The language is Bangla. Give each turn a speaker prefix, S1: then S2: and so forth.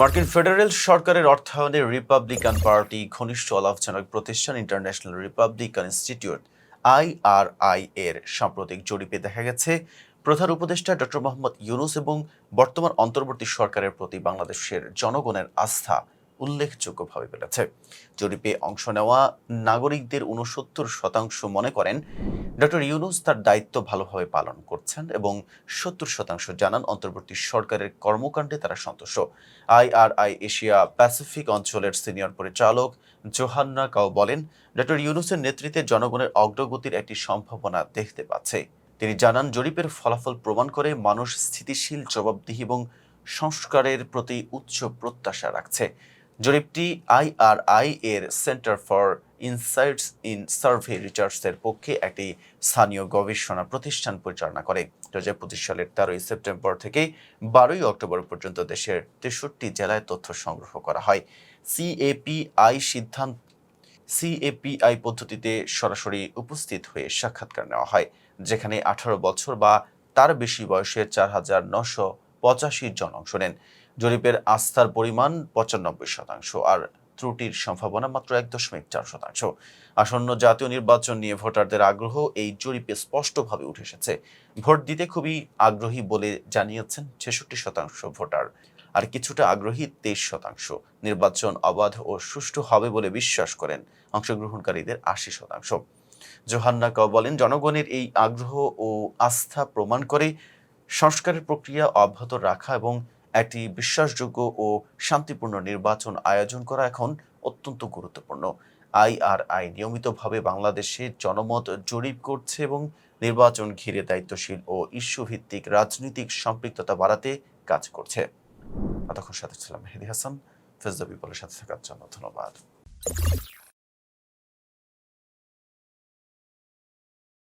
S1: মার্কিন ফেডারেল সরকারের অর্থায়নে রিপাবলিকান পার্টি ঘনিষ্ঠ অলাভজনক প্রতিষ্ঠান ইন্টারন্যাশনাল রিপাবলিকান ইনস্টিটিউট আইআরআই এর সাম্প্রতিক জরিপে দেখা গেছে, প্রধান উপদেষ্টা ডক্টর মোহাম্মদ ইউনুস এবং বর্তমান অন্তর্বর্তী সরকারের প্রতি বাংলাদেশের জনগণের আস্থা উল্লেখযোগ্যভাবে বেড়েছে। জরিপে অংশ নেওয়া নাগরিকদের উনসত্তর শতাংশ মনে করেন ডক্টর ইউনুস তার দায়িত্ব ভালোভাবে পালন করছেন এবং সত্তর শতাংশ জানান অন্তর্বর্তী সরকারের কর্মকাণ্ডে তারা সন্তুষ্ট। আইআরআই এশিয়া প্যাসিফিক অঞ্চলের সিনিয়র পরিচালক জোহান্না কাও বলেন, ডক্টর ইউনুসের নেতৃত্বে জনগণের অগ্রগতির একটি সম্ভাবনা দেখতে পাচ্ছে। তিনি জানান, জরিপের ফলাফল প্রমাণ করে মানুষ স্থিতিশীল, জবাবদিহি এবং সংস্কারের প্রতি উচ্চ প্রত্যাশা রাখছে। জরিপটি আইআরআই এর centre for insights in survey রিসার্চের পক্ষে একটি স্থানীয় গবেষণা প্রতিষ্ঠান পরিচালনা করে। দু হাজার পঁচিশ সালের তেরোই সেপ্টেম্বর থেকে বারোই অক্টোবর পর্যন্ত দেশের তেষট্টি জেলায় তথ্য সংগ্রহ করা হয়। সিএপিআই সিদ্ধান্ত, সিএপিআই পদ্ধতিতে সরাসরি উপস্থিত হয়ে সাক্ষাৎকার নেওয়া হয়, যেখানে আঠারো বছর বা তার বেশি বয়সের চার হাজার নশো পঁচাশি জন অংশ নেন। জরিপের আস্থার পরিমাণ পঁচানব্বই শতাংশ। আর ত্রুটির সম্ভাবনা মাত্র এক দশমিক চার শতাংশ। আসন্ন জাতীয় নির্বাচন নিয়ে ভোটারদের আগ্রহ এই জরিপে স্পষ্টভাবে উঠে এসেছে। ভোট দিতে খুবই আগ্রহী বলে জানিয়েছেন ছেষট্টি শতাংশ ভোটার। আর কিছুটা আগ্রহী তেইশ শতাংশ। নির্বাচন অবাধ ও সুষ্ঠু হবে বলে বিশ্বাস করেন অংশগ্রহণকারীদের আশি শতাংশ। জোহান্না কাও বলেন, জনগণের এই আগ্রহ ও আস্থা প্রমাণ করে সংস্কারের প্রক্রিয়া অব্যাহত রাখা এবং একটি বিশ্বাসযোগ্য ও শান্তিপূর্ণ নির্বাচন আয়োজন করা এখন অত্যন্ত গুরুত্বপূর্ণ। আইআরআই নিয়মিতভাবে বাংলাদেশে জনমত জরিপ করছে এবং নির্বাচন ঘিরে দায়িত্বশীল ও ইস্যু ভিত্তিক রাজনৈতিক সম্পৃক্ততা বাড়াতে কাজ করছে। সাথে ছিলাম মেহেদি হাসান। ফেজদা বিপলের সাথে থাকার জন্য ধন্যবাদ।